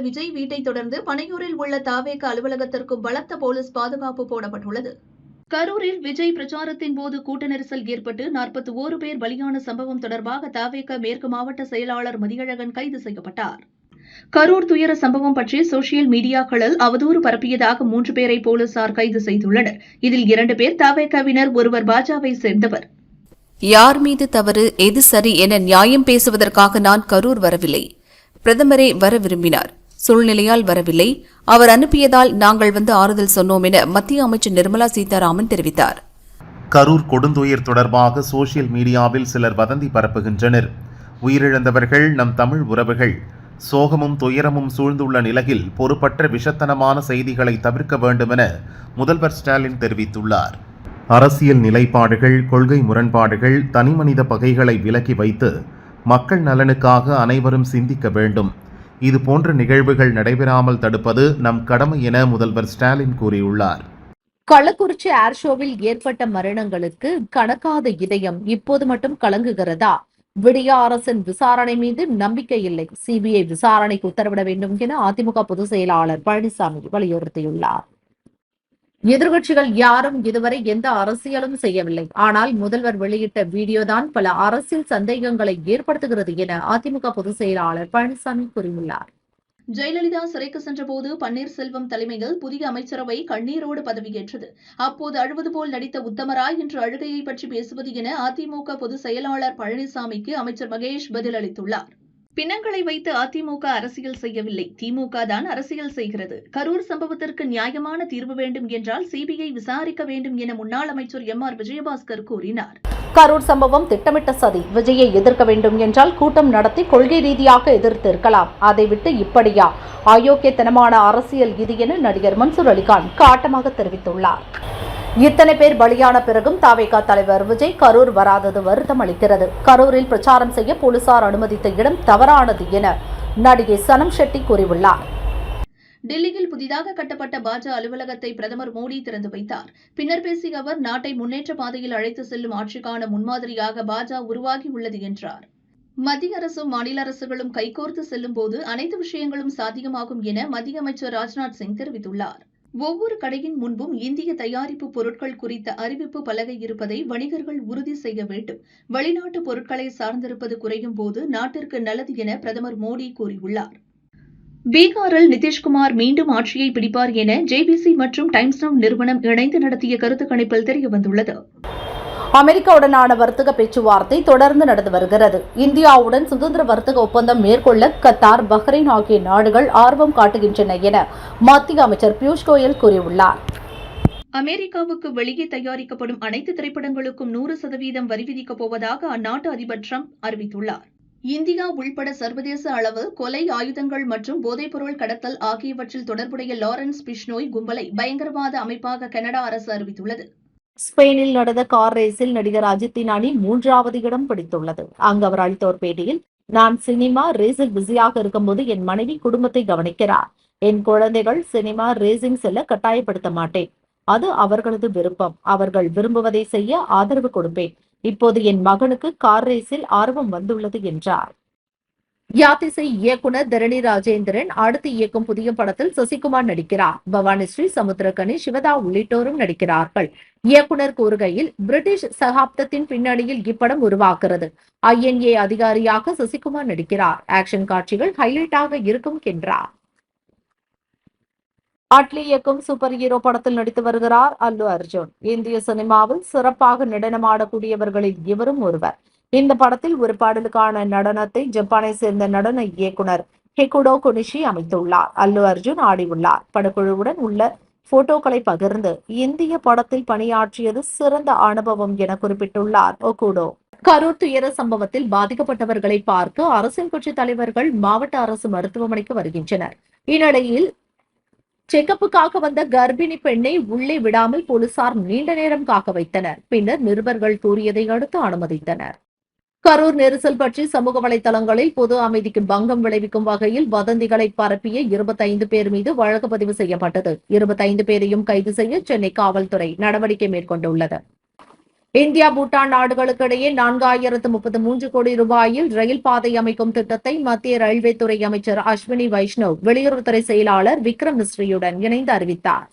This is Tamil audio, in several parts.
விஜய் வீட்டை தொடர்ந்து பனையூரில் உள்ள தாவேக அலுவலகத்திற்கும் பலத்த போலீஸ் பாதுகாப்பு போடப்பட்டுள்ளது. கரூரில் விஜய் பிரச்சாரத்தின் போது கூட்ட நெரிசல் ஏற்பட்டு நாற்பத்தி ஓரு பேர் பலியான சம்பவம் தொடர்பாக தாவேக மேற்கு மாவட்ட செயலாளர் மதியழகன் கைது செய்யப்பட்டார். கரூர் துயர சம்பவம் பற்றி சோசியல் மீடியாக்களில் அவதூறு பரப்பியதாக மூன்று பேரை போலீசார் கைது செய்துள்ளனர். இதில் இரண்டு பேர் தாவேக்காவினர் ஒருவர் பாஜாவை சேர்ந்தவர். யார் மீது தவறு எது சரி என நியாயம் பேசுவதற்காக நான் கரூர் வரவில்லை. பிரதமரே வர விரும்பினார். சூழ்நிலையால் வரவில்லை. அவர் அனுப்பியதால் நாங்கள் வந்து ஆறுதல் சொன்னோம் என மத்திய அமைச்சர் நிர்மலா சீதாராமன் தெரிவித்தார். கரூர் கொடுந்துயர் தொடர்பாக சோசியல் மீடியாவில் சிலர் வதந்தி பரப்புகின்றனர். உயிரிழந்தவர்கள் நம் தமிழ் உறவுகள் சோகமும் துயரமும் சூழ்ந்துள்ள நிலையில் பொறுப்பற்ற விஷத்தனமான செய்திகளை தவிர்க்க வேண்டுமென முதல்வர் ஸ்டாலின் தெரிவித்துள்ளார். அரசியல் நிலைப்பாடுகள் கொள்கை முரண்பாடுகள் தனிமனித பகைகளை விலக்கி வைத்து மக்கள் நலனுக்காக அனைவரும் சிந்திக்க வேண்டும். இது போன்ற நிகழ்வுகள் நடைபெறாமல் தடுப்பது நம் கடமை என முதல்வர் ஸ்டாலின் கூறியுள்ளார். கள்ளக்குறிச்சி ஏர் ஷோவில் ஏற்பட்ட மரணங்களுக்கு கணக்காத இதயம் இப்போது மட்டும் கலங்குகிறதா? விடிய அரசின் விசாரணை மீது நம்பிக்கை இல்லை. சிபிஐ விசாரணைக்கு உத்தரவிட வேண்டும் என அதிமுக பொதுச் செயலாளர் பழனிசாமி வலியுறுத்தியுள்ளார். எதிர்கட்சிகள் யாரும் இதுவரை எந்த அரசியலும் செய்யவில்லை. ஆனால் முதல்வர் வெளியிட்ட வீடியோதான் பல அரசியல் சந்தேகங்களை ஏற்படுத்துகிறது என அதிமுக பொதுச் செயலாளர் பழனிசாமி கூறியுள்ளார். ஜெயலலிதா சிறைக்கு சென்றபோது பன்னீர்செல்வம் தலைமையில் புதிய அமைச்சரவை கண்ணீரோடு பதவியேற்றது. அப்போது அழுவது போல் நடித்த உத்தமராய் இன்று அழுகையை பற்றி பேசுவது என அதிமுக பொதுச் செயலாளர் பழனிசாமிக்கு அமைச்சர் மகேஷ் பதிலளித்துள்ளார். பிணங்களை வைத்து அதிமுக அரசியல் செய்யவில்லை. திமுக தான் அரசியல் செய்கிறது. கரூர் சம்பவத்திற்கு நியாயமான தீர்வு வேண்டும் என்றால் சிபிஐ விசாரிக்க வேண்டும் என முன்னாள் அமைச்சர் எம் ஆர் விஜயபாஸ்கர் கூறினார். கரூர் சம்பவம் திட்டமிட்ட சதி. விஜயை எதிர்க்க வேண்டும் என்றால் கூட்டம் நடத்தி கொள்கை ரீதியாக எதிர்த்து இருக்கலாம் அதை விட்டு இப்படியா? அயோக்கியத்தனமான அரசியல் இது என நடிகர் மன்சூர் அலிகான் காட்டமாக தெரிவித்துள்ளார். இத்தனை பேர் பலியான பிறகும் தாவேகா தலைவர் விஜய் கரூர் வராதது வருத்தம் அளிக்கிறது. கரூரில் பிரச்சாரம் செய்ய போலீசார் அனுமதித்த இடம் தவறானது என நடிகை சனம் ஷெட்டி கூறியுள்ளார். டெல்லியில் புதிதாக கட்டப்பட்ட பாஜ அலுவலகத்தை பிரதமர் மோடி திறந்து வைத்தார். பின்னர் பேசிய அவர் நாட்டை முன்னேற்ற பாதையில் அழைத்து செல்லும் ஆட்சிக்கான முன்மாதிரியாக பாஜ உருவாகி உள்ளது என்றார். மத்திய அரசும் மாநில அரசுகளும் கைகோர்த்து செல்லும் போது அனைத்து விஷயங்களும் சாத்தியமாகும் என மத்திய அமைச்சர் ராஜ்நாத் சிங் தெரிவித்துள்ளார். ஒவ்வொரு கடையின் முன்பும் இந்திய தயாரிப்பு பொருட்கள் குறித்த அறிவிப்பு பலகை இருப்பதை வணிகர்கள் உறுதி செய்ய வேண்டும். வெளிநாட்டு பொருட்களை சார்ந்திருப்பது குறையும் போது நாட்டிற்கு நல்லது என பிரதமர் மோடி கூறியுள்ளார். பீகாரில் நிதிஷ்குமார் மீண்டும் ஆட்சியை பிடிப்பார் என ஜேபிசி மற்றும் டைம்ஸ் நவ் நிறுவனம் இணைந்து நடத்திய கருத்து கணிப்பில் தெரியவந்துள்ளது. அமெரிக்காவுடனான வர்த்தக பேச்சுவார்த்தை தொடர்ந்து நடந்து வருகிறது. இந்தியாவுடன் சுதந்திர வர்த்தக ஒப்பந்தம் மேற்கொள்ள கத்தார் பஹ்ரைன் ஆகிய நாடுகள் ஆர்வம் காட்டுகின்றன என மத்திய அமைச்சர் பியூஷ் கோயல் கூறியுள்ளார். அமெரிக்காவுக்கு வெளியே தயாரிக்கப்படும் அனைத்து திரைப்படங்களுக்கும் நூறு சதவீதம் வரி விதிக்கப் போவதாக அந்நாட்டு அதிபர் ட்ரம்ப் அறிவித்துள்ளார். இந்தியா உள்பட சர்வதேச அளவு கொலை ஆயுதங்கள் மற்றும் போதைப்பொருள் கடத்தல் ஆகியவற்றில் தொடர்புடைய லாரன்ஸ் பிஷ்னோய் கும்பலை பயங்கரவாத அமைப்பாக கனடா அரசு அறிவித்துள்ளது. ஸ்பெயினில் நடந்த கார் ரேஸில் நடிகர் அஜித்தின் அணி மூன்றாவது இடம் பிடித்துள்ளது. அங்கு அவர் அளித்த ஒரு பேட்டியில் நான் சினிமா ரேஸில் பிஸியாக இருக்கும்போது என் மனைவி குடும்பத்தை கவனிக்கிறார். என் குழந்தைகள் சினிமா ரேசிங் செல்ல கட்டாயப்படுத்த மாட்டேன். அது அவர்களது விருப்பம். அவர்கள் விரும்புவதை செய்ய ஆதரவு கொடுப்பேன். இப்போது என் மகனுக்கு கார் ரேஸில் ஆர்வம் வந்துள்ளது என்றார். யாத்திசை இயக்குனர் தரணி ராஜேந்திரன் அடுத்து இயக்கும் புதிய படத்தில் சசிகுமார் நடிக்கிறார். பவானிஸ்ரீ சமுத்திரகனி சிவதா உள்ளிட்டோரும் நடிக்கிறார்கள். இயக்குனர் கூறுகையில் பிரிட்டிஷ் சகாப்தத்தின் பின்னணியில் இப்படம் உருவாகிறது. ஐஎன்ஏ அதிகாரியாக சசிகுமார் நடிக்கிறார். ஆக்ஷன் காட்சிகள் ஹைலைட்டாக இருக்கும் என்றார். அட்லி இயக்கும் சூப்பர் ஹீரோ படத்தில் நடித்து வருகிறார் அல்லு அர்ஜுன். இந்திய சினிமாவில் சிறப்பாக நடனமாடக்கூடியவர்களில் இவரும் ஒருவர். இந்த படத்தில் ஒரு பாடலுக்கான நடனத்தை ஜப்பானை சேர்ந்த நடன இயக்குனர் ஹெகுடோ குனிஷி அமைத்துள்ளார். அல்லு அர்ஜுன் ஆடியுள்ளார். படக்குழுவுடன் உள்ள போட்டோக்களை பகிர்ந்து இந்திய படத்தில் பணியாற்றியது சிறந்த அனுபவம் என குறிப்பிட்டுள்ளார் ஒகுடோ கரூர் துயர சம்பவத்தில் பாதிக்கப்பட்டவர்களை பார்க்க அரசியல் கட்சி தலைவர்கள் மாவட்ட அரசு மருத்துவமனைக்கு வருகின்றனர். இந்நிலையில் செக்கப்புக்காக வந்த கர்ப்பிணி பெண்ணை உள்ளே விடாமல் போலீசார் நீண்ட நேரம் காக்க வைத்தனர். பின்னர் நிருபர்கள் கூறியதை அடுத்து அனுமதித்தனர். கரூர் நெரிசல் பற்றி சமூக வலைதளங்களில் பொது அமைதிக்கு பங்கம் விளைவிக்கும் வகையில் வதந்திகளை பரப்பிய இருபத்தைந்து பேர் மீது வழக்கு பதிவு செய்யப்பட்டது. இருபத்தைந்து பேரையும் கைது செய்ய சென்னை காவல்துறை நடவடிக்கை மேற்கொண்டுள்ளது. இந்தியா பூட்டான் நாடுகளுக்கு இடையே நான்காயிரத்து முப்பத்து மூன்று கோடி ரூபாயில் ரயில் பாதை அமைக்கும் திட்டத்தை மத்திய ரயில்வே துறை அமைச்சர் அஸ்வினி வைஷ்ணவ் வெளியுறவுத்துறை செயலாளர் விக்ரம் மிஸ்ரியுடன் இணைந்து அறிவித்தார்.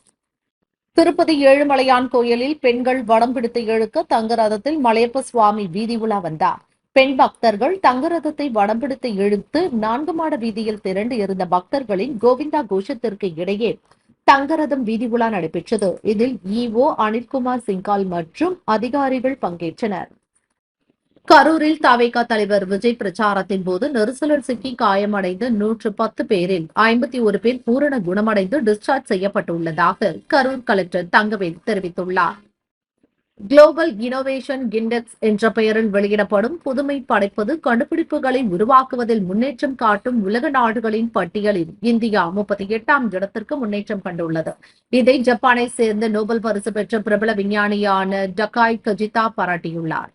திருப்பதி ஏழுமலையான் கோயிலில் பெண்கள் வடம் பிடித்து இழுக்க தங்க ரதத்தில் மலையப்ப சுவாமி வீதி உலா வந்தார். பெண் பக்தர்கள் தங்கரதத்தை வடம் பிடித்து இழுத்து நான்கு மாட வீதியில் திரண்டு இருந்த பக்தர்களின் கோவிந்தா கோஷத்திற்கு இடையே தங்கரதம் வீதி உலா நடைபெற்றது. இதில் இஓ அனில்குமார் சிங்கால் மற்றும் அதிகாரிகள் பங்கேற்றனர். கரூரில் தவேகா தலைவர் விஜய் பிரச்சாரத்தின் போது நெரிசலில் சிக்கி காயமடைந்த நூற்று பத்து பேரில் ஐம்பத்தி ஒரு பேர் பூரண குணமடைந்து டிஸ்சார்ஜ் செய்யப்பட்டுள்ளதாக கரூர் கலெக்டர் தங்கவேல் தெரிவித்துள்ளார். குளோபல் இனோவேஷன் இண்டெக்ஸ் என்ற பெயரில் வெளியிடப்படும் புதுமை படைப்பது கண்டுபிடிப்புகளை உருவாக்குவதில் முன்னேற்றம் காட்டும் உலக நாடுகளின் பட்டியலில் இந்தியா முப்பத்தி எட்டாம் இடத்திற்கு முன்னேற்றம் கண்டுள்ளது. இதை ஜப்பானை சேர்ந்த நோபல் பரிசு பெற்ற பிரபல விஞ்ஞானியான டக்காய் கஜிதா பாராட்டியுள்ளார்.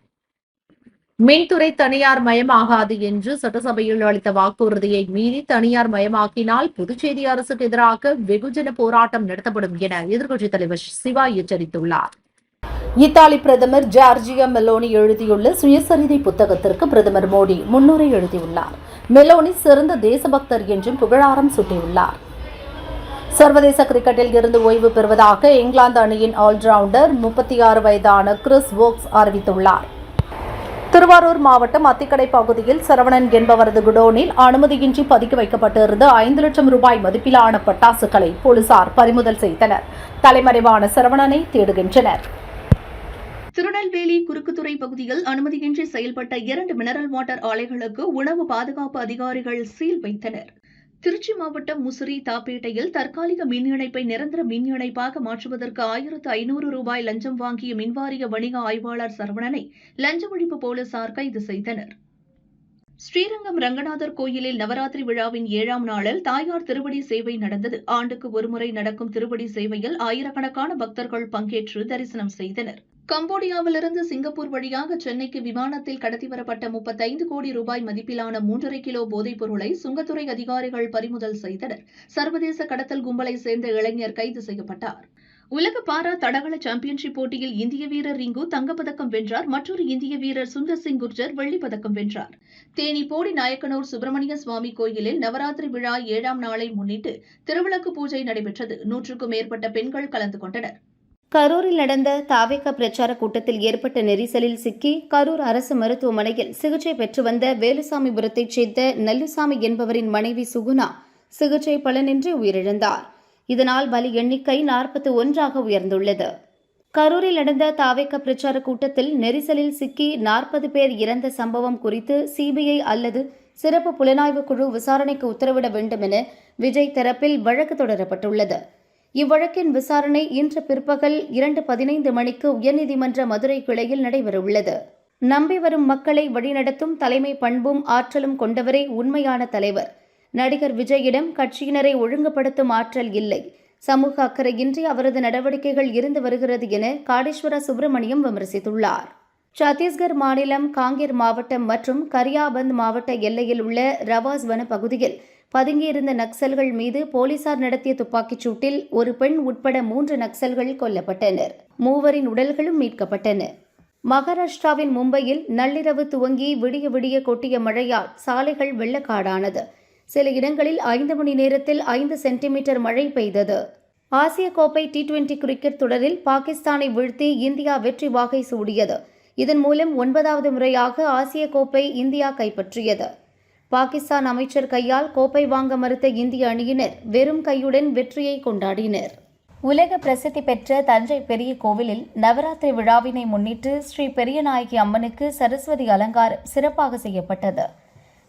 மின்துறை தனியார் மயமாகாது என்று சட்டசபையில் அளித்த வாக்குறுதியை மீறி தனியார் மயமாக்கினால் புதுச்சேரி அரசுக்கு எதிராக வெகுஜன போராட்டம் நடத்தப்படும் என எதிர்க்கட்சித் தலைவர் சிவா எச்சரித்துள்ளார். இத்தாலி பிரதமர் ஜார்ஜியா மெலோனி எழுதியுள்ள சுயசரிதை புத்தகத்திற்கு பிரதமர் மோடி முன்னுரை எழுதியுள்ளார். மெலோனி சிறந்த தேசபக்தர் என்றும் புகழாரம் சூட்டியுள்ளார். சர்வதேச கிரிக்கெட்டில் இருந்து ஓய்வு பெறுவதாக இங்கிலாந்து அணியின் ஆல்ரவுண்டர் முப்பத்தி ஆறு வயதான கிறிஸ் வோக்ஸ் அறிவித்துள்ளார். திருவாரூர் மாவட்டம் அத்திக்கடை பகுதியில் சரவணன் என்பவரது குடோனில் அனுமதியின்றி பதுக்கி வைக்கப்பட்டிருந்த ஐந்து லட்சம் ரூபாய் மதிப்பிலான பட்டாசுகளை போலீசார் பறிமுதல் செய்தனர். தலைமறைவான சரவணனை தேடுகின்றனர். திருநெல்வேலி குறுக்குத்துறை பகுதியில் அனுமதியின்றி செயல்பட்ட இரண்டு மினரல் வாட்டர் ஆலைகளுக்கு உணவு பாதுகாப்பு அதிகாரிகள் சீல் வைத்தனர். திருச்சி மாவட்டம் முசிறி தாப்பேட்டையில் தற்காலிக மின் இணைப்பை நிரந்தர மின் இணைப்பாக மாற்றுவதற்கு ஆயிரத்து ஐநூறு ரூபாய் லஞ்சம் வாங்கிய மின்வாரிய வணிக ஆய்வாளர் சரவணனை லஞ்ச ஒழிப்பு போலீசார் கைது செய்தனர். ஸ்ரீரங்கம் ரங்கநாதர் கோயிலில் நவராத்திரி விழாவின் ஏழாம் நாளில் தாயார் திருவடி சேவை நடந்தது. ஆண்டுக்கு ஒருமுறை நடக்கும் திருவடி சேவையில் ஆயிரக்கணக்கான பக்தர்கள் பங்கேற்று தரிசனம் செய்தனர். கம்போடியாவிலிருந்து சிங்கப்பூர் வழியாக சென்னைக்கு விமானத்தில் கடத்தி வரப்பட்ட முப்பத்தைந்து கோடி ரூபாய் மதிப்பிலான மூன்றரை கிலோ போதைப் பொருளை சுங்கத்துறை அதிகாரிகள் பறிமுதல் செய்தனர். சர்வதேச கடத்தல் கும்பலை சேர்ந்த இளைஞர் கைது செய்யப்பட்டார். உலக பாரா தடகள சாம்பியன்ஷிப் போட்டியில் இந்திய வீரர் ரிங்கு தங்கப்பதக்கம் வென்றார். மற்றொரு இந்திய வீரர் சுந்தர் சிங் குர்ஜர் வெள்ளிப்பதக்கம் வென்றார். தேனி போடி நாயக்கனூர் சுப்பிரமணிய சுவாமி கோயிலில் நவராத்திரி விழா ஏழாம் நாளை முன்னிட்டு திருவிளக்கு பூஜை நடைபெற்றது. நூற்றுக்கும் மேற்பட்ட பெண்கள் கலந்து கொண்டனர். கரூரில் நடந்த தாவேக பிரச்சார கூட்டத்தில் ஏற்பட்ட நெரிசலில் சிக்கி கரூர் அரசு மருத்துவமனையில் சிகிச்சை பெற்று வந்த வேலுசாமிபுரத்தைச் சேர்ந்த நல்லுசாமி என்பவரின் மனைவி சுகுணா சிகிச்சை பலனின்றி உயிரிழந்தார். இதனால் பலி எண்ணிக்கை நாற்பத்தி ஒன்றாக உயர்ந்துள்ளது. கரூரில் நடந்த தாவேக பிரச்சார கூட்டத்தில் நெரிசலில் சிக்கி நாற்பது பேர் இறந்த சம்பவம் குறித்து சிபிஐ அல்லது சிறப்பு புலனாய்வு குழு விசாரணைக்கு உத்தரவிட வேண்டும் என விஜய் தரப்பில் வழக்கு தொடரப்பட்டுள்ளது. இவ்வழக்கின் விசாரணை இன்று பிற்பகல் இரண்டு பதினைந்து மணிக்கு உயர்நீதிமன்ற மதுரை கிளையில் நடைபெறவுள்ளது. நம்பி வரும் மக்களை வழிநடத்தும் தலைமை பண்பும் ஆற்றலும் கொண்டவரே உண்மையான தலைவர். நடிகர் விஜயிடம் கட்சியினரை ஒழுங்குபடுத்தும் ஆற்றல் இல்லை. சமூக அக்கறையின்றி அவரது நடவடிக்கைகள் இருந்து வருகிறது என காடேஸ்வர சுப்பிரமணியம் விமர்சித்துள்ளார். சத்தீஸ்கர் மாநிலம் காங்கேர் மாவட்டம் மற்றும் கரியாபந்த் மாவட்ட எல்லையில் உள்ள ரவாஸ் வன பகுதியில் பதுங்கியிருந்த நக்சல்கள் மீது போலீசார் நடத்திய துப்பாக்கிச் சூட்டில் ஒரு பெண் உட்பட மூன்று நக்சல்கள் கொல்லப்பட்டனர். மூவரின் உடல்களும் மீட்கப்பட்டன. மகாராஷ்டிராவின் மும்பையில் நள்ளிரவு துவங்கி விடிய விடிய கொட்டிய மழையால் சாலைகள் வெள்ளக்காடானது. சில இடங்களில் ஐந்து மணி நேரத்தில் ஐந்து சென்டிமீட்டர் மழை பெய்தது. ஆசிய கோப்பை டி டுவெண்டி கிரிக்கெட் தொடரில் பாகிஸ்தானை வீழ்த்தி இந்தியா வெற்றி வாகை சூடியது. இதன் மூலம் ஒன்பதாவது முறையாக ஆசிய கோப்பை இந்தியா கைப்பற்றியது. பாகிஸ்தான் அமைச்சர் கையால் கோப்பை வாங்க மறுத்த இந்திய அணியினர் வெறும் கையுடன் வெற்றியை கொண்டாடினர். உலக பிரசித்தி பெற்ற தஞ்சை பெரிய கோவிலில் நவராத்திரி விழாவினை முன்னிட்டு ஸ்ரீ பெரியநாயகி அம்மனுக்கு சரஸ்வதி அலங்காரம் சிறப்பாக செய்யப்பட்டது.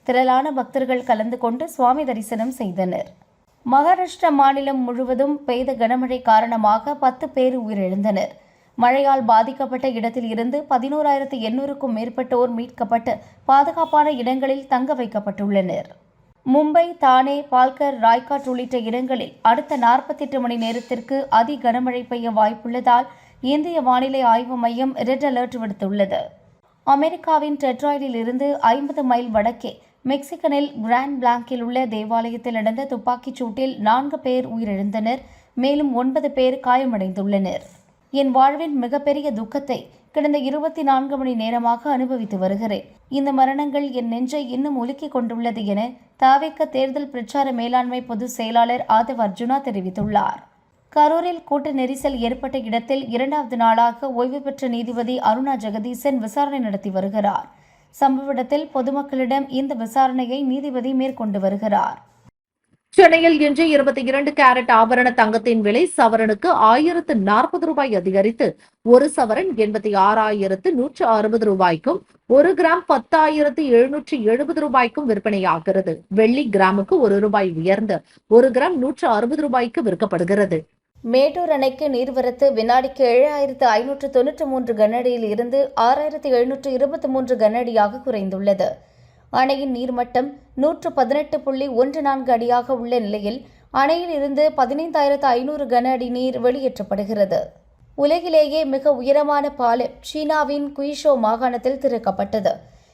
திரளான பக்தர்கள் கலந்து கொண்டு சுவாமி தரிசனம் செய்தனர். மகாராஷ்டிரா மாநிலம் முழுவதும் பெய்த கனமழை காரணமாக பத்து பேர் உயிரிழந்தனர். மழையால் பாதிக்கப்பட்ட இடத்தில் இருந்து பதினோராயிரத்து எண்ணூறுக்கும் மேற்பட்டோர் மீட்கப்பட்டு பாதுகாப்பான இடங்களில் தங்க வைக்கப்பட்டுள்ளனர். மும்பை தானே பால்கர் ராய்காட் உள்ளிட்ட இடங்களில் அடுத்த நாற்பத்தெட்டு மணி நேரத்திற்கு அதி கனமழை பெய்ய வாய்ப்புள்ளதால் இந்திய வானிலை ஆய்வு மையம் ரெட் அலர்ட் விடுத்துள்ளது. அமெரிக்காவின் டெட்ராய்டில் இருந்து ஐம்பது மைல் வடக்கே மெக்சிகனில் கிராண்ட் பிளாங்கில் உள்ள தேவாலயத்தில் நடந்த துப்பாக்கிச் சூட்டில் நான்கு பேர் உயிரிழந்தனர் மேலும் ஒன்பது பேர் காயமடைந்துள்ளனர். என் வாழ்வின் மிகப்பெரிய துக்கத்தை கடந்த இருபத்தி நான்கு மணி நேரமாக அனுபவித்து வருகிறேன். இந்த மரணங்கள் என் நெஞ்சை இன்னும் உலுக்கிக் கொண்டுள்ளது என தாவேக்க தேர்தல் பிரச்சார மேலாண்மை பொதுச் செயலாளர் ஆதவ் அர்ஜுனா தெரிவித்துள்ளார். கரூரில் கூட்ட நெரிசல் ஏற்பட்ட இடத்தில் இரண்டாவது நாளாக ஓய்வு பெற்ற நீதிபதி அருணா ஜெகதீசன் விசாரணை நடத்தி வருகிறார். சம்பவ இடத்தில் பொதுமக்களிடம் இந்த விசாரணையை நீதிபதி மேற்கொண்டு வருகிறார். சென்னையில் இன்று இருபத்தி இரண்டு கேரட் ஆபரண தங்கத்தின் விலை சவரனுக்கு ஆயிரத்து நாற்பது ரூபாய் அதிகரித்து ஒரு சவரன் எண்பத்தி ஆறாயிரத்து நூற்று அறுபது ரூபாய்க்கும் ஒரு கிராம் பத்தாயிரத்து எழுநூற்று எழுபது ரூபாய்க்கும் விற்பனையாகிறது. வெள்ளி கிராமுக்கு ஒரு ரூபாய் உயர்ந்து ஒரு கிராம் நூற்று அறுபது ரூபாய்க்கு விற்கப்படுகிறது. மேட்டூர் அணைக்கு நீர்வரத்து வினாடிக்கு ஏழாயிரத்து ஐநூற்று தொன்னூற்று மூன்று கனஅடியில் இருந்து ஆறாயிரத்து எழுநூற்று இருபத்தி மூன்று கனஅடியாக குறைந்துள்ளது. அணையின் நீர்மட்டம் நூற்று பதினெட்டு புள்ளி ஒன்று நான்கு அடியாக உள்ள நிலையில் அணையில் இருந்து பதினைந்தாயிரத்து ஐநூறு கன அடி நீர் வெளியேற்றப்படுகிறது. உலகிலேயே மிக உயரமான பாலம் சீனாவின் குயிஷோ மாகாணத்தில் திறக்கப்பட்டது.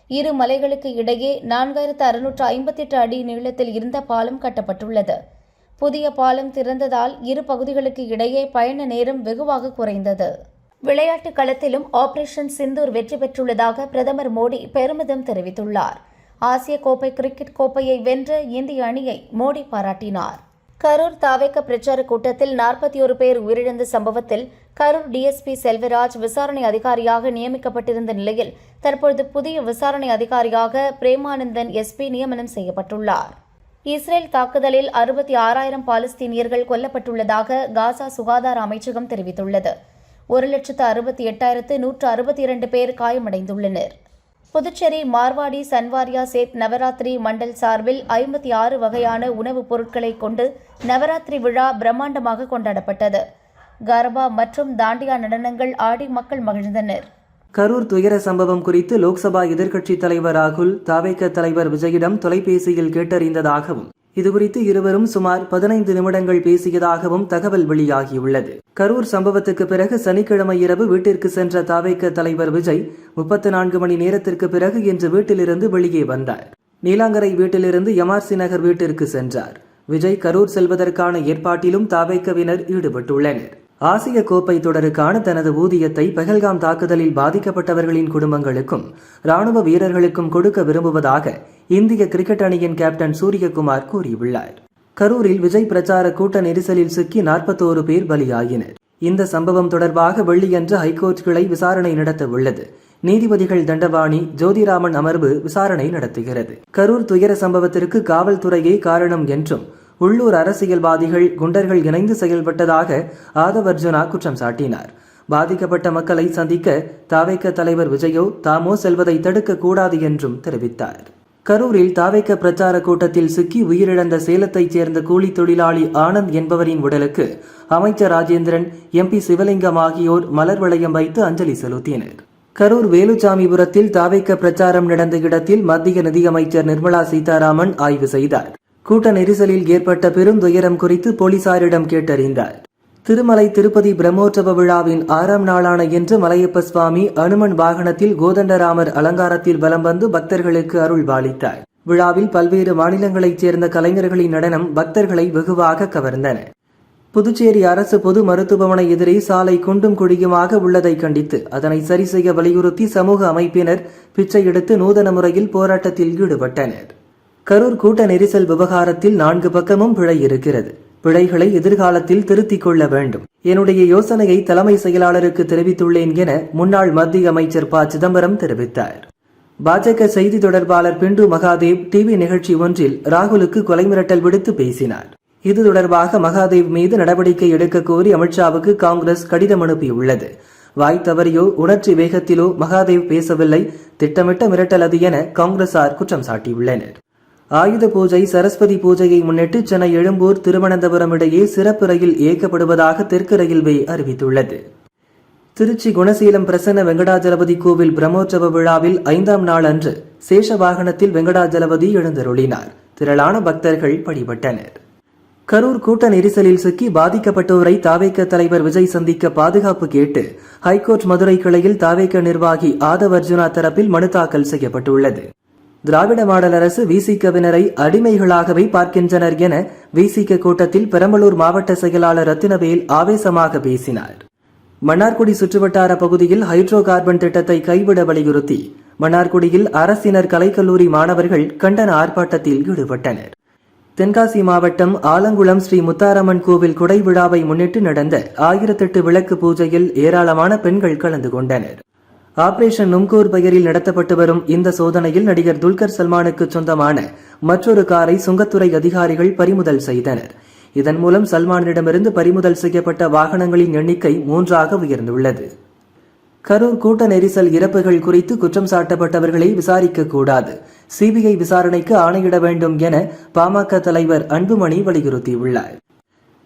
இரு மலைகளுக்கு இடையே நான்காயிரத்து அறுநூற்று ஐம்பத்தி எட்டு அடி நீளத்தில் இருந்த பாலம் கட்டப்பட்டுள்ளது. புதிய பாலம் திறந்ததால் இரு பகுதிகளுக்கு இடையே பயண நேரம் வெகுவாக குறைந்தது. விளையாட்டு களத்திலும் ஆபரேஷன் சிந்தூர் வெற்றி பெற்றுள்ளதாக பிரதமர் மோடி பெருமிதம் தெரிவித்துள்ளார். ஆசிய கோப்பை கிரிக்கெட் கோப்பையை வென்ற இந்திய அணியை மோடி பாராட்டினார். கரூர் தாவேக்க பிரச்சார கூட்டத்தில் நாற்பத்தி ஒரு பேர் உயிரிழந்த சம்பவத்தில் கரூர் டிஎஸ்பி செல்வராஜ் விசாரணை அதிகாரியாக நியமிக்கப்பட்டிருந்த நிலையில் தற்பொழுது புதிய விசாரணை அதிகாரியாக பிரேமானந்தன் எஸ்பி நியமனம் செய்யப்பட்டுள்ளார். இஸ்ரேல் தாக்குதலில் அறுபத்தி ஆறாயிரம் பாலஸ்தீனியர்கள் கொல்லப்பட்டுள்ளதாக காசா சுகாதார அமைச்சகம் தெரிவித்துள்ளது. ஒரு லட்சத்து அறுபத்தி எட்டாயிரத்து நூற்று அறுபத்தி இரண்டு பேர் காயமடைந்துள்ளனர். புதுச்சேரி மார்வாடி சன்வாரியா சேத் நவராத்திரி மண்டல் சார்பில் ஐம்பத்தி ஆறு வகையான உணவுப் பொருட்களை கொண்டு நவராத்திரி விழா பிரம்மாண்டமாக கொண்டாடப்பட்டது. கர்பா மற்றும் தாண்டியா நடனங்கள் ஆடி மக்கள் மகிழ்ந்தனர். கரூர் துயர சம்பவம் குறித்து லோக்சபா எதிர்க்கட்சித் தலைவர் ராகுல் தாவேக தலைவர் விஜயிடம் தொலைபேசியில் கேட்டறிந்ததாகவும் இதுகுறித்து இருவரும் சுமார் பதினைந்து நிமிடங்கள் பேசியதாகவும் தகவல் வெளியாகியுள்ளது. கரூர் சம்பவத்துக்கு பிறகு சனிக்கிழமை இரவு வீட்டிற்கு சென்ற தாவேக்க தலைவர் விஜய் முப்பத்தி நான்கு மணி நேரத்திற்கு பிறகு இன்று வீட்டிலிருந்து வெளியே வந்தார். நீலாங்கரை வீட்டிலிருந்து எம்ஆர்சி நகர் வீட்டிற்கு சென்றார். விஜய் கரூர் செல்வதற்கான ஏற்பாட்டிலும் தாவேக்கவினர் ஈடுபட்டுள்ளனர். ஆசிய கோப்பை தொடருக்கான தனது ஊதியத்தை பகல்காம் தாக்குதலில் பாதிக்கப்பட்டவர்களின் குடும்பங்களுக்கும் ராணுவ வீரர்களுக்கும் கொடுக்க விரும்புவதாக இந்திய கிரிக்கெட் அணியின் கேப்டன் சூரியகுமார் கூறியுள்ளார். கரூரில் விஜய் பிரச்சார கூட்ட நெரிசலில் சிக்கி நாற்பத்தோரு பேர் பலியாகினர் இந்த சம்பவம் தொடர்பாக வெள்ளியன்று ஹைகோர்ட் கிளை விசாரணை நடத்த உள்ளது நீதிபதிகள் தண்டபாணி ஜோதிராமன் அமர்வு விசாரணை நடத்துகிறது. கரூர் துயர சம்பவத்திற்கு காவல்துறையே காரணம் என்றும் உள்ளூர் அரசியல்வாதிகள் குண்டர்கள் இணைந்து செயல்பட்டதாக ஆதவ் அர்ஜுனா குற்றம் சாட்டினார். பாதிக்கப்பட்ட மக்களை சந்திக்க தாவேக்க தலைவர் விஜயோ தாமோ செல்வதை தடுக்க கூடாது என்றும் தெரிவித்தார். கரூரில் தாவேக்க பிரச்சார கூட்டத்தில் சிக்கி உயிரிழந்த சேலத்தைச் சேர்ந்த கூலி தொழிலாளி ஆனந்த் என்பவரின் உடலுக்கு அமைச்சர் ராஜேந்திரன் எம்பி சிவலிங்கம் ஆகியோர் மலர் வளையம் வைத்து அஞ்சலி செலுத்தினர். கரூர் வேலுச்சாமிபுரத்தில் தாவேக்க பிரச்சாரம் நடந்த இடத்தில் மத்திய நிதியமைச்சர் நிர்மலா சீதாராமன் ஆய்வு செய்தார். கூட்ட நெரிசலில் ஏற்பட்ட பெருந்துயரம் குறித்து போலீசாரிடம் கேட்டறிந்தார். திருமலை திருப்பதி பிரம்மோற்சவ விழாவின் ஆறாம் நாளான இன்று மலையப்ப சுவாமி அனுமன் வாகனத்தில் கோதண்டராமர் அலங்காரத்தில் வலம் வந்து பக்தர்களுக்கு அருள் பாலித்தார். விழாவில் பல்வேறு மாநிலங்களைச் சேர்ந்த கலைஞர்களின் நடனம் பக்தர்களை வெகுவாக கவர்ந்தன. புதுச்சேரி அரசு பொது மருத்துவமனை எதிரே சாலை குண்டும் குழியுமாக உள்ளதை கண்டித்து அதனை சரி செய்ய வலியுறுத்தி சமூக அமைப்பினர் பிச்சை எடுத்து நூதன முறையில் போராட்டத்தில் ஈடுபட்டனர். கரூர் கூட்ட நெரிசல் விவகாரத்தில் நான்கு பக்கமும் பிழை இருக்கிறது. பிழைகளை எதிர்காலத்தில் திருத்திக் கொள்ள வேண்டும். என்னுடைய யோசனையை தலைமை செயலாளருக்கு தெரிவித்துள்ளேன் என முன்னாள் மத்திய அமைச்சர் ப. சிதம்பரம் தெரிவித்தார். பாஜக செய்தி தொடர்பாளர் பிண்டு மகாதேவ் டிவி நிகழ்ச்சி ஒன்றில் ராகுலுக்கு கொலை மிரட்டல் விடுத்து பேசினார். இது தொடர்பாக மகாதேவ் மீது நடவடிக்கை எடுக்க கோரி அமித்ஷாவுக்கு காங்கிரஸ் கடிதம் அனுப்பியுள்ளது. வாய் தவறியோ உணர்ச்சி வேகத்திலோ மகாதேவ் பேசவில்லை திட்டமிட்ட மிரட்டல் அது என காங்கிரசார் குற்றம் சாட்டியுள்ளனர். ஆயுத பூஜை சரஸ்வதி பூஜையை முன்னிட்டு சென்னை எழும்பூர் திருவனந்தபுரம் இடையே சிறப்பு ரயில் இயக்கப்படுவதாக தெற்கு ரயில்வே அறிவித்துள்ளது. திருச்சி குணசீலம் பிரசன்ன வெங்கடாஜலபதி கோவில் பிரம்மோற்சவ விழாவில் ஐந்தாம் நாள் அன்று சேஷ வாகனத்தில் வெங்கடாஜலபதி எழுந்தருளினார். திரளான பக்தர்கள் வழிபட்டனர் கரூர் கூட்ட நெரிசலில் சிக்கி பாதிக்கப்பட்டோரை தாவேக்க தலைவர் விஜய் சந்திக்க பாதுகாப்பு கேட்டு ஹைகோர்ட் மதுரை கிளையில் தாவேக்க நிர்வாகி ஆதவ் அர்ஜுனா தரப்பில் மனு தாக்கல் செய்யப்பட்டுள்ளது. திராவிட மாடல் அரசு விசிகவினரை அடிமைகளாகவே பார்க்கின்றனர் என விசிக கூட்டத்தில் பெரம்பலூர் மாவட்ட செயலாளர் ரத்தினவேல் ஆவேசமாக பேசினார். மன்னார்குடி சுற்றுவட்டார பகுதியில் ஹைட்ரோ கார்பன் திட்டத்தை கைவிட வலியுறுத்தி மன்னார்குடியில் அரசினர் கலைக்கல்லூரி மாணவர்கள் கண்டன ஆர்ப்பாட்டத்தில் ஈடுபட்டனர். தென்காசி மாவட்டம் ஆலங்குளம் ஸ்ரீ முத்தாரம்மன் கோவில் குடை விழாவை முன்னிட்டு நடந்த ஆயிரத்தெட்டு விளக்கு பூஜையில் ஏராளமான பெண்கள் கலந்து கொண்டனர். ஆபரேஷன் நும்கூர் பெயரில் நடத்தப்பட்டு வரும் இந்த சோதனையில் நடிகர் துல்கர் சல்மானுக்கு சொந்தமான மற்றொரு காரை சுங்கத்துறை அதிகாரிகள் பறிமுதல் செய்தனர். இதன் மூலம் சல்மானிடமிருந்து பறிமுதல் செய்யப்பட்ட வாகனங்களின் எண்ணிக்கை மூன்றாக உயர்ந்துள்ளது. கரூர் கூட்ட நெரிசல் இறப்புகள் குறித்து குற்றம் சாட்டப்பட்டவர்களை விசாரிக்க கூடாது. சிபிஐ விசாரணைக்கு ஆணையிட வேண்டும் என பாமக தலைவர் அன்புமணி வலியுறுத்தியுள்ளார்.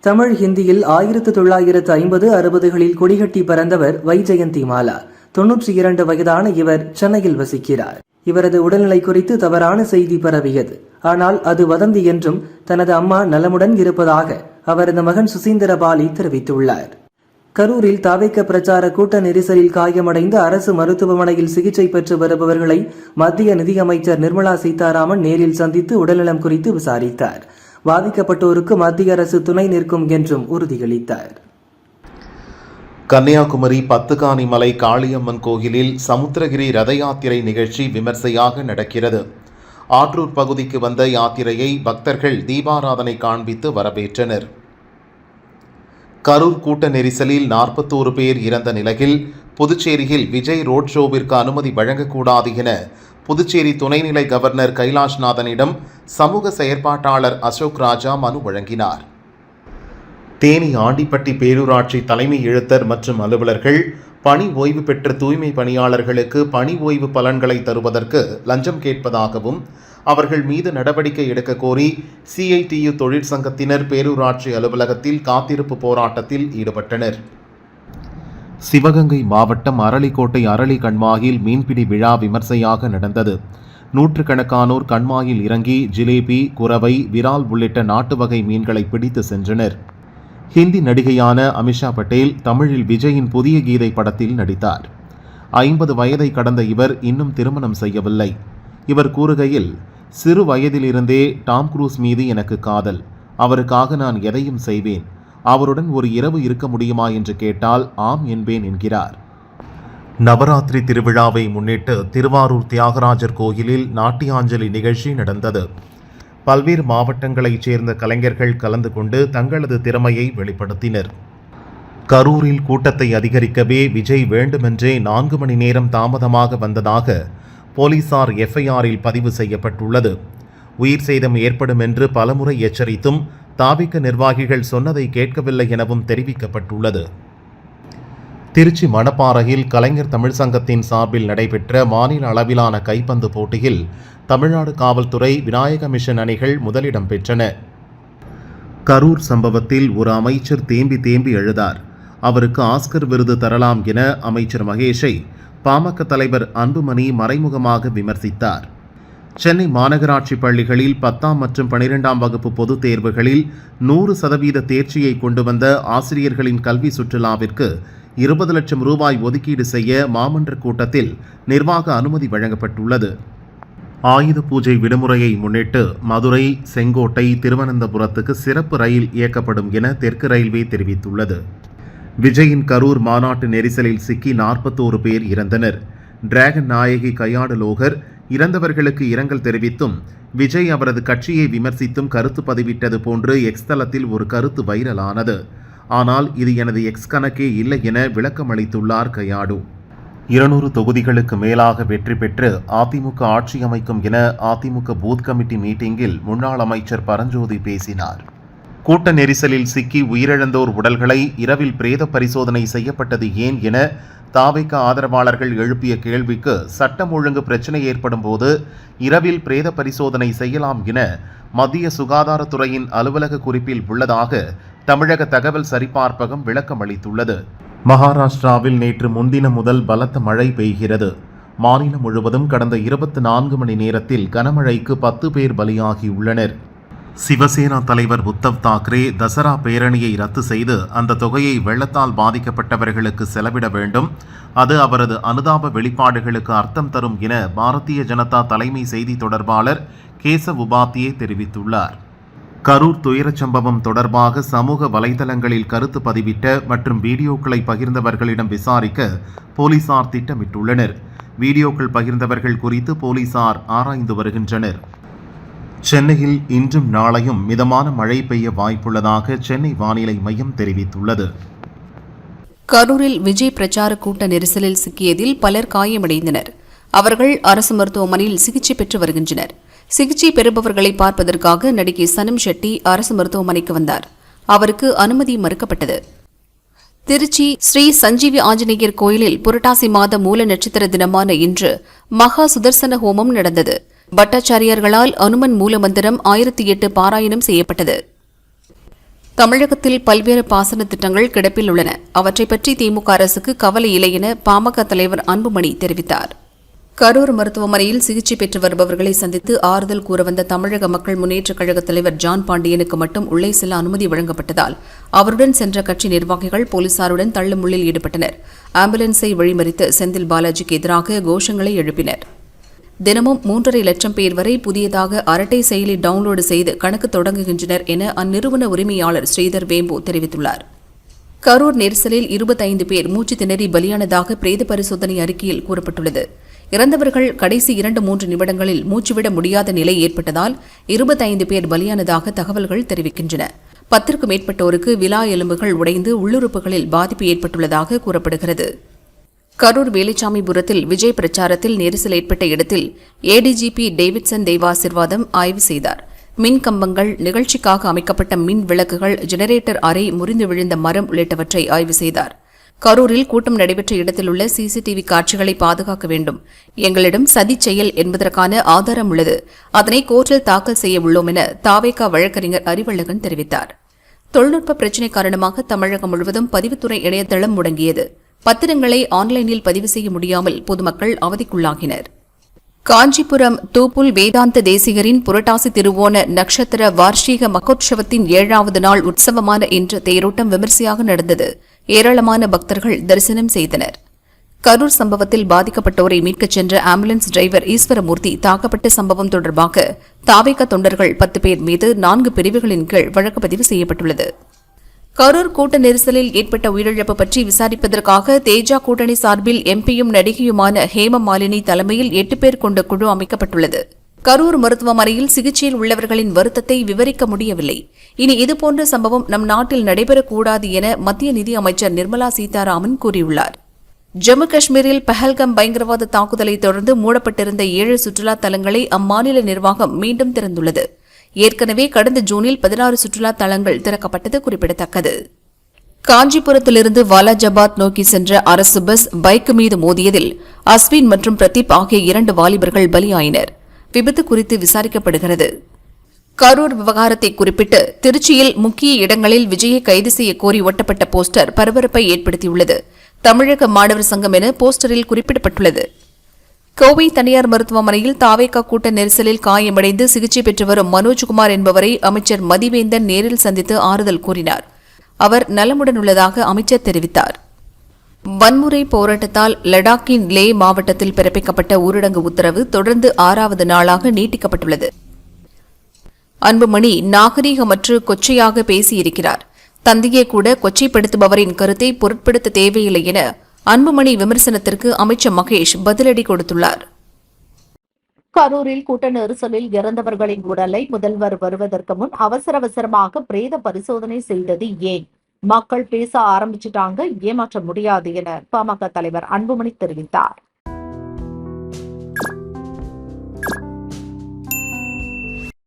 தமிழ் ஹிந்தியில் ஆயிரத்து தொள்ளாயிரத்து ஐம்பது அறுபதுகளில் கொடிகட்டி பறந்தவர் வைஜெயந்தி மாலா. தொன்னூற்றி இரண்டு வயதான இவர் சென்னையில் வசிக்கிறார். இவரது உடல்நிலை குறித்து தவறான செய்தி பரவியது. ஆனால் அது வதந்தி என்றும் தனது அம்மா நலமுடன் இருப்பதாக அவரது மகன் சுசீந்திர பாலி தெரிவித்துள்ளார். கரூரில் தாவேக்க பிரச்சார கூட்ட நெரிசலில் காயமடைந்து அரசு மருத்துவமனையில் சிகிச்சை பெற்று வருபவர்களை மத்திய நிதியமைச்சர் நிர்மலா சீதாராமன் நேரில் சந்தித்து உடல்நலம் குறித்து விசாரித்தார். பாதிக்கப்பட்டோருக்கு மத்திய அரசு துணை நிற்கும் என்றும் உறுதியளித்தார். கன்னியாகுமரி பத்துகாணிமலை காளியம்மன் கோயிலில் சமுத்திரகிரி ரத யாத்திரை நிகழ்ச்சி விமர்சையாக நடக்கிறது. ஆற்றூர் பகுதிக்கு வந்த யாத்திரையை பக்தர்கள் தீபாராதனை காண்பித்து வரவேற்றனர். கரூர் கூட்ட நெரிசலில் நாற்பத்தோரு பேர் இறந்த நிலையில் புதுச்சேரியில் விஜய் ரோட் ஷோவிற்கு அனுமதி வழங்கக்கூடாது என புதுச்சேரி துணைநிலை கவர்னர் கைலாஷ்நாதனிடம் சமூக செயற்பாட்டாளர் அசோக் ராஜா மனு வழங்கினார். தேனி ஆண்டிப்பட்டி பேரூராட்சி தலைமை எழுத்தர் மற்றும் அலுவலர்கள் பணி ஓய்வு பெற்ற தூய்மை பணியாளர்களுக்கு பணி ஓய்வு பலன்களை தருவதற்கு லஞ்சம் கேட்பதாகவும் அவர்கள் மீது நடவடிக்கை எடுக்க கோரி சிஐடியு தொழிற்சங்கத்தினர் பேரூராட்சி அலுவலகத்தில் காத்திருப்பு போராட்டத்தில் ஈடுபட்டனர். சிவகங்கை மாவட்டம் அரளிக்கோட்டை அரளி கண்மாயில் மீன்பிடி விழா விமர்சையாக நடந்தது. நூற்றுக்கணக்கானோர் கண்மாயில் இறங்கி ஜிலேபி குரவை விரால் உள்ளிட்ட நாட்டு வகை மீன்களை பிடித்து சென்றனர். ஹிந்தி நடிகையான அமிஷா பட்டேல் தமிழில் விஜயின் புதிய கீதை படத்தில் நடித்தார். ஐம்பது வயதை கடந்த இவர் இன்னும் திருமணம் செய்யவில்லை. இவர் கூறுகையில் சிறு வயதிலிருந்தே டாம் குரூஸ் மீது எனக்கு காதல். அவருக்காக நான் எதையும் செய்வேன். அவருடன் ஒரு இரவு இருக்க முடியுமா என்று கேட்டால் ஆம் என்பேன் என்கிறார். நவராத்திரி திருவிழாவை முன்னிட்டு திருவாரூர் தியாகராஜர் கோயிலில் நாட்டியாஞ்சலி நிகழ்ச்சி நடந்தது. பல்வேறு மாவட்டங்களைச் சேர்ந்த கலைஞர்கள் கலந்து கொண்டு தங்களது திறமையை வெளிப்படுத்தினர். கரூரில் கூட்டத்தை அதிகரிக்கவே விஜய் வேண்டுமென்றே நான்கு மணி நேரம் தாமதமாக வந்ததாக போலீசார் எஃப்ஐஆரில் பதிவு செய்யப்பட்டுள்ளது. உயிர் சேதம் ஏற்படும் என்று பலமுறை எச்சரித்தும் தாவிக்க நிர்வாகிகள் சொன்னதை கேட்கவில்லை எனவும் தெரிவிக்கப்பட்டுள்ளது. திருச்சி மணப்பாறையில் கலைஞர் தமிழ் சங்கத்தின் சார்பில் நடைபெற்ற மாநில அளவிலான கைப்பந்து போட்டியில் தமிழ்நாடு காவல்துறை விநாயக மிஷன் அணிகள் முதலிடம் பெற்றன. கரூர் சம்பவத்தில் ஒரு அமைச்சர் தேம்பி தேம்பி எழுதார். அவருக்கு ஆஸ்கர் விருது தரலாம் என அமைச்சர் மகேஷை பாமக தலைவர் அன்புமணி மறைமுகமாக விமர்சித்தார். சென்னை மாநகராட்சி பள்ளிகளில் பத்தாம் மற்றும் பனிரெண்டாம் வகுப்பு பொதுத் தேர்வுகளில் நூறு சதவீத தேர்ச்சியை கொண்டு வந்த ஆசிரியர்களின் கல்வி சுற்றுலாவிற்கு இருபது லட்சம் ரூபாய் ஒதுக்கீடு செய்ய மாமன்ற கூட்டத்தில் நிர்வாக அனுமதி வழங்கப்பட்டுள்ளது. ஆயுத பூஜை விடுமுறையை முன்னிட்டு மதுரை செங்கோட்டை திருவனந்தபுரத்துக்கு சிறப்பு ரயில் இயக்கப்படும் என தெற்கு ரயில்வே தெரிவித்துள்ளது. விஜயின் கரூர் மாநாட்டு நெரிசலில் சிக்கி நாற்பத்தோரு பேர் இறந்தனர். டிராகன் நாயகி கையாடு லோகர் இறந்தவர்களுக்கு இரங்கல் தெரிவித்தும் விஜய் அவரது கட்சியை விமர்சித்தும் கருத்து பதிவிட்டது போன்று எக்ஸ்தலத்தில் ஒரு கருத்து வைரலானது. ஆனால் இது எனது எக்ஸ் கணக்கே இல்லை என விளக்கமளித்துள்ளார் கையாடு. இருநூறு தொகுதிகளுக்கு மேலாக வெற்றி பெற்று அதிமுக ஆட்சி அமைக்கும் என அதிமுக பூத் கமிட்டி மீட்டிங்கில் முன்னாள் அமைச்சர் பரஞ்சோதி பேசினார். கூட்ட நெரிசலில் சிக்கி உயிரிழந்தோர் உடல்களை இரவில் பிரேத பரிசோதனை செய்யப்பட்டது ஏன் என தாவைக்க ஆதரவாளர்கள் எழுப்பிய கேள்விக்கு சட்டம் ஒழுங்கு பிரச்சனை ஏற்படும் போது இரவில் பிரேத பரிசோதனை செய்யலாம் என மத்திய சுகாதாரத்துறையின் அலுவலக குறிப்பில் உள்ளதாக தமிழக தகவல் சரிபார்ப்பகம் விளக்கம் அளித்துள்ளது. மகாராஷ்டிராவில் நேற்று முன்தினம் முதல் பலத்த மழை பெய்கிறது. மாநிலம் முழுவதும் கடந்த இருபத்தி நான்கு மணி நேரத்தில் கனமழைக்கு பத்து பேர் பலியாகியுள்ளனர். சிவசேனா தலைவர் உத்தவ் தாக்கரே தசரா பேரணியை ரத்து செய்து அந்த தொகையை வெள்ளத்தால் பாதிக்கப்பட்டவர்களுக்கு செலவிட வேண்டும். அது அவரது அனுதாப வெளிப்பாடுகளுக்கு அர்த்தம் தரும் என பாரதிய ஜனதா தலைமை செய்தி தொடர்பாளர் கேசவ் உபாத்தியே தெரிவித்துள்ளார். கரூர் துயரச் சம்பவம் தொடர்பாக சமூக வலைதளங்களில் கருத்து பதிவிட்ட மற்றும் வீடியோக்களை பகிர்ந்தவர்களிடம் விசாரிக்க போலீசார் திட்டமிட்டுள்ளனர். வீடியோக்கள் பகிர்ந்தவர்கள் குறித்து போலீசார் ஆராய்ந்து வருகின்றனர். சென்னையில் இன்றும் நாளையும் மிதமான மழை பெய்ய வாய்ப்புள்ளதாக சென்னை வானிலை மையம் தெரிவித்துள்ளது. கரூரில் விஜய் பிரச்சார கூட்ட நெரிசலில் சிக்கியதில் பலர் காயமடைந்தனர். அவர்கள் அரசு மருத்துவமனையில் சிகிச்சை பெற்று வருகின்றனர். சிகிச்சை பெறுபவர்களை பார்ப்பதற்காக நடிகை சனம் ஷெட்டி அரசு மருத்துவமனைக்கு வந்தார். அவருக்கு அனுமதி மறுக்கப்பட்டது. திருச்சி ஸ்ரீ சஞ்சீவி ஆஞ்சநேயர் கோயிலில் புரட்டாசி மாத மூல நட்சத்திர தினமான இன்று மகா சுதர்சன ஹோமம் நடந்தது. பட்டாச்சாரியார்களால் அனுமன் மூலமந்திரம் ஆயிரத்தி எட்டு பாராயணம் செய்யப்பட்டது. தமிழகத்தில் பல்வேறு பாசன திட்டங்கள் கிடப்பில் உள்ளன. அவற்றை பற்றி திமுக அரசுக்கு கவலை இல்லை என பாமக தலைவர் அன்புமணி தெரிவித்தார். கரூர் மருத்துவமனையில் சிகிச்சை பெற்று வருபவர்களை சந்தித்து ஆறுதல் கூற வந்த தமிழக மக்கள் முன்னேற்றக் கழக தலைவர் ஜான் பாண்டியனுக்கு மட்டும் உள்ளே செல்ல அனுமதி வழங்கப்பட்டதால் அவருடன் சென்ற கட்சி நிர்வாகிகள் போலீசாருடன் தள்ளுமுள்ளில் ஈடுபட்டனர். ஆம்புலன்ஸை வழிமறித்து செந்தில் பாலாஜிக்கு எதிராக கோஷங்களை எழுப்பினர். தினமும் மூன்றரை லட்சம் பேர் வரை புதியதாக அரட்டை செயலி டவுன்லோடு செய்து கணக்கு தொடங்குகின்றனர் என அந்நிறுவன உரிமையாளர் ஸ்ரீதர் வேம்பு தெரிவித்துள்ளார். கரூர் நெரிசலில் இருபத்தைந்து பேர் மூச்சு திணறி பலியானதாக பிரேத பரிசோதனை அறிக்கையில் கூறப்பட்டுள்ளது. இறந்தவர்கள் கடைசி இரண்டு மூன்று நிமிடங்களில் மூச்சுவிட முடியாத நிலை ஏற்பட்டதால் இருபத்தைந்து பேர் பலியானதாக தகவல்கள் தெரிவிக்கின்றன. பத்திற்கும் மேற்பட்டோருக்கு விலா எலும்புகள் உடைந்து உள்ளுறுப்புகளில் பாதிப்பு ஏற்பட்டுள்ளதாக கூறப்படுகிறது. கரூர் வேலுச்சாமிபுரத்தில் விஜய் பிரச்சாரத்தில் நெரிசல் ஏற்பட்ட இடத்தில் ஏடிஜிபி டேவிட்சன் தேவாசிர்வாதம் ஆய்வு செய்தார். மின் கம்பங்கள் நிகழ்ச்சிக்காக அமைக்கப்பட்ட மின் விளக்குகள் ஜெனரேட்டர் அறை முறிந்து விழுந்த மரம் உள்ளிட்டவற்றை ஆய்வு செய்தார். கரூரில் கூட்டம் நடைபெற்ற இடத்தில் உள்ள சிசிடிவி காட்சிகளை பாதுகாக்க வேண்டும். எங்களிடம் சதி செயல் என்பதற்கான ஆதாரம் உள்ளது. அதனை கோர்ட்டில் தாக்கல் செய்ய உள்ளோம் என தாவேகா வழக்கறிஞர் அறிவழகன் தெரிவித்தார். தொழில்நுட்ப பிரச்சினை காரணமாக தமிழகம் முழுவதும் பதிவுத்துறை இணையதளம் முடங்கியது. பத்திரங்களை ஆன்லைனில் பதிவு செய்ய முடியாமல் பொதுமக்கள் அவதிக்குள்ளாகினர். காஞ்சிபுரம் தூப்புல் வேதாந்த தேசிகரின் புரட்டாசி திருவோண நட்சத்திர வார்ஷிக மகோற்சவத்தின் ஏழாவது நாள் உற்சவமான இன்று தேரோட்டம் விமர்சையாக நடந்தது. ஏராளமான பக்தர்கள் தரிசனம் செய்தனர். கரூர் சம்பவத்தில் பாதிக்கப்பட்டோரை மீட்கச் சென்ற ஆம்புலன்ஸ் டிரைவர் ஈஸ்வரமூர்த்தி தாக்கப்பட்ட சம்பவம் தொடர்பாக தாவேக தொண்டர்கள் பத்து பேர் மீது நான்கு பிரிவுகளின் கீழ் வழக்கு பதிவு செய்யப்பட்டுள்ளது. கரூர் கூட்ட நெரிசலில் ஏற்பட்ட உயிரிழப்பு பற்றி விசாரிப்பதற்காக தேஜா கூட்டணி சார்பில் எம்பியும் நடிகையுமான ஹேம மாலினி தலைமையில் எட்டு பேர் கொண்ட குழு அமைக்கப்பட்டுள்ளது. கரூர் மருத்துவமனையில் சிகிச்சையில் உள்ளவர்களின் வருத்தத்தை விவரிக்க முடியவில்லை. இனி இதுபோன்ற சம்பவம் நம் நாட்டில் நடைபெறக்கூடாது என மத்திய நிதி அமைச்சர் நிர்மலா சீதாராமன் கூறியுள்ளார். ஜம்மு காஷ்மீரில் பஹல்கம் பயங்கரவாத தாக்குதலை தொடர்ந்து மூடப்பட்டிருந்த ஏழு சுற்றுலா தலங்களை அம்மாநில நிர்வாகம் மீண்டும் திறந்துள்ளது. ஏற்கனவே கடந்த ஜூனில் பதினாறு சுற்றுலா தலங்கள் திறக்கப்பட்டது குறிப்பிடத்தக்கது. காஞ்சிபுரத்திலிருந்து வாலாஜாபாத் நோக்கி சென்ற அரசு பஸ் பைக் மீது மோதியதில் அஸ்வின் மற்றும் பிரதீப் ஆகிய இரண்டு வாலிபர்கள் பலியாயினர். விபத்து குறித்து விசாரிக்கப்படுகிறது. கரூர் விவகாரத்தை குறிப்பிட்டு திருச்சியில் முக்கிய இடங்களில் விஜயை கைது செய்ய கோரி ஒட்டப்பட்ட போஸ்டர் பரபரப்பை ஏற்படுத்தியுள்ளது. தமிழக மாணவர் சங்கம் என போஸ்டரில் குறிப்பிடப்பட்டுள்ளது. கோவை தனியார் மருத்துவமனையில் தாவேகா கூட்ட நெரிசலில் காயமடைந்து சிகிச்சை பெற்று வரும் மனோஜ்குமார் என்பவரை அமைச்சர் மதிவேந்தன் நேரில் சந்தித்து ஆறுதல் கூறினார். அவர் நலமுடன் உள்ளதாக அமைச்சர் தெரிவித்தார். வன்முறை போராட்டத்தால் லடாக்கின் லே மாவட்டத்தில் பிறப்பிக்கப்பட்ட ஊரடங்கு உத்தரவு தொடர்ந்து ஆறாவது நாளாக நீட்டிக்கப்பட்டுள்ளது. அன்புமணி நாகரீகமற்று கொச்சையாக பேசியிருக்கிறார். தந்தையே கூட கொச்சைப்படுத்துபவரின் கருத்தை பொருட்படுத்த தேவையில்லை என அன்புமணி விமர்சனத்திற்கு அமைச்சர் மகேஷ் பதிலடி கொடுத்துள்ளார். கரூரில் கூட்ட நெரிசலில் இறந்தவர்களின் உடலை முதல்வர் வருவதற்கு முன் அவசர அவசரமாக பிரேத பரிசோதனை செய்தது ஏன்? மக்கள் பேச ஆரம்பிச்சிட்டாங்க ஏமாற்ற முடியாது என பாமக தலைவர் அன்புமணி தெரிவித்தார்.